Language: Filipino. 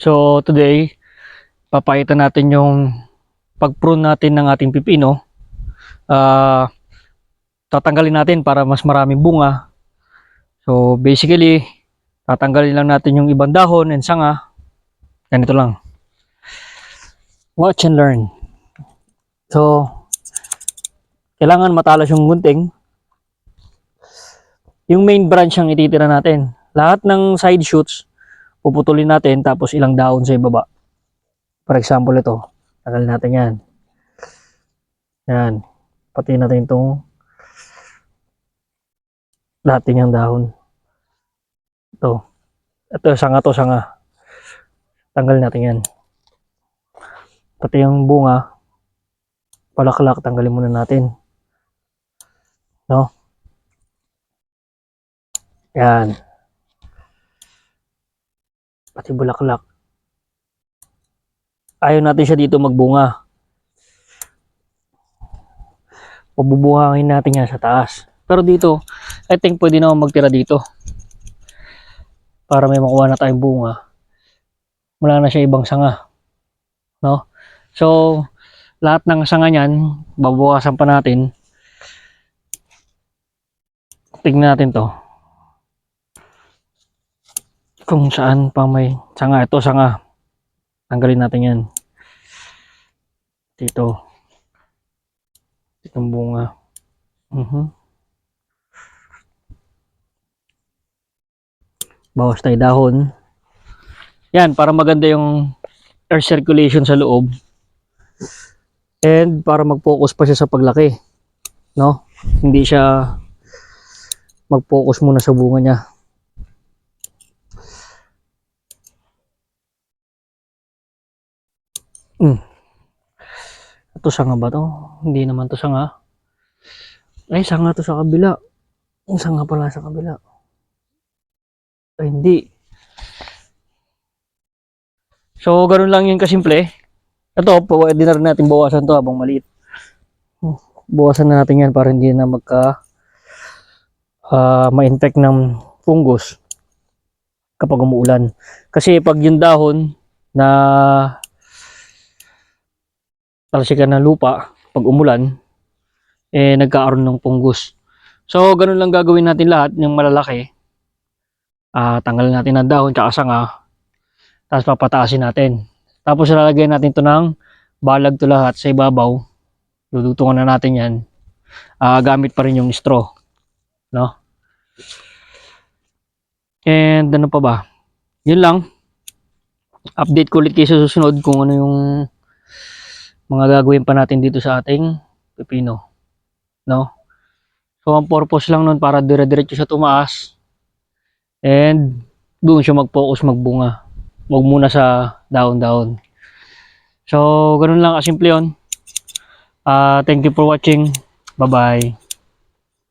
So today, papakita natin yung pag-prune natin ng ating pipino. Ah, tatanggalin natin para mas maraming bunga. So basically, tatanggalin lang natin yung ibang dahon and sanga. Ganito lang. Watch and learn. So, kailangan matalas yung gunting. Yung main branch ang ititira natin. Lahat ng side shoots, puputulin natin tapos ilang dahon sa ibaba. For example ito, tagal natin yan. Yan. Pati natin itong lahat din yung dahon. Ito. Ito, sanga to, sanga. Tanggal natin yan. Pati yung bunga, palaklak, tanggalin muna natin. No? Yan. Pati bulaklak. Ayaw natin siya dito magbunga. Pabubuhangin natin yan sa taas. Pero dito, I think pwede naman magtira dito. Para may makuha na tayong bunga. Wala na siya ibang sanga. No? So, lahat ng sanga niyan, babawasan pa natin. Tignan natin to. Kung saan pa may sanga. Ito sanga. Tanggalin natin yan. Dito. Itong bunga. Mhm. Bawas tayo dahon. Yan, para maganda yung air circulation sa loob. And para mag-focus pa siya sa paglaki. No? Hindi siya mag-focus muna sa bunga niya. Mm. Ito sanga ba to? Hindi naman to sanga. Ay, sanga to sa kabila. Ang sanga pala sa kabila. Ay, hindi. So, ganun lang yun kasimple. Ito, pwede na rin natin bawasan to habang maliit. Hmm, Bawasan na natin yan para hindi na magka ah, ma-infect ng fungus kapag umuulan. Kasi pag yung dahon na talsikan ng lupa pag umulan, eh nagkaaroon ng fungus. So, ganun lang gagawin natin lahat yung malalaki. Ah, tanggalin natin ang dahon tsaka sanga. Tapos papataasin natin. Tapos lalagyan natin to ng balag to lahat sa ibabaw. Dudutungan na natin yan. Ah, gamit pa rin yung straw. No? And ano pa ba? Yun lang. Update ko ulit kayo sa susunod kung ano yung mga gagawin pa natin dito sa ating pepino. No? So, ang purpose lang nun para dire-diretso siya tumaas. And doon siya mag-focus magbunga. Huwag muna sa down-down. So, ganun lang kasimple yun. Ah, thank you for watching. Bye-bye.